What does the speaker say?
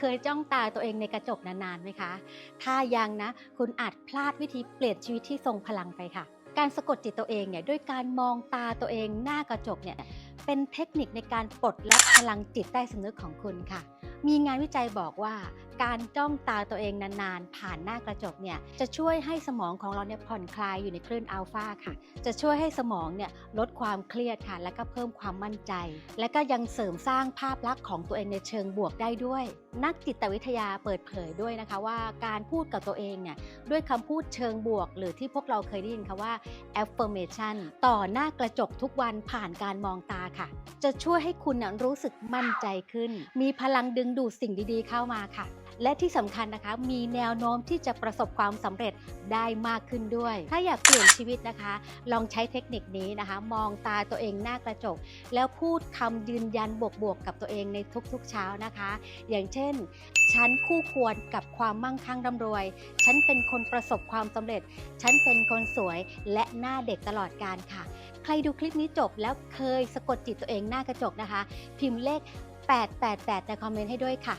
เคยจ้องตาตัวเองในกระจกนานๆไหมคะ ถ้ายังนะ คุณอาจพลาดวิธีเปลี่ยนชีวิตที่ทรงพลังไปค่ะ การสะกดจิตตัวเองเนี่ยด้วยการมองตาตัวเองหน้ากระจกเนี่ยเป็นเทคนิคในการปลดล็อกพลังจิตใต้สำนึกของคุณค่ะ มีงานวิจัยบอกว่าการจ้องตาตัวเองนานๆ ผ่านหน้ากระจกเนี่ยจะช่วยให้สมองของเราเนี่ยผ่อนคลายอยู่ในคลื่นอัลฟาค่ะ จะช่วยให้สมองเนี่ยลดความเครียดค่ะ และก็เพิ่มความมั่นใจ และก็ยังเสริมสร้างภาพลักษณ์ของตัวเองในเชิงบวกได้ด้วย นักจิตวิทยาเปิดเผยด้วยนะคะว่าการพูดกับตัวเองเนี่ยด้วยคำพูดเชิงบวก หรือที่พวกเราเคยได้ยินคำว่า affirmation ต่อหน้ากระจกทุกวันผ่านการมองตาค่ะ จะช่วยให้คุณน่ะรู้สึกมั่นใจขึ้น มีพลังดึงดูดสิ่งดีๆเข้ามาค่ะ และที่สำคัญนะคะ มีแนวโน้มที่จะประสบความสำเร็จได้มากขึ้นด้วย ถ้าอยากเปลี่ยนชีวิตนะคะ ลองใช้เทคนิคนี้นะคะ มองตาตัวเองหน้ากระจก แล้วพูดคำยืนยันบวกๆกับตัวเองในทุกๆเช้านะคะ อย่างเช่น ฉันคู่ควรกับความมั่งคั่งร่ำรวย ฉันเป็นคนประสบความสำเร็จ ฉันเป็นคนสวยและหน้าเด็กตลอดการค่ะ ใครดูคลิปนี้จบแล้วเคยสะกดจิตตัวเองหน้ากระจกนะคะ พิมพ์เลข 888 ในคอมเมนต์ให้ด้วยค่ะ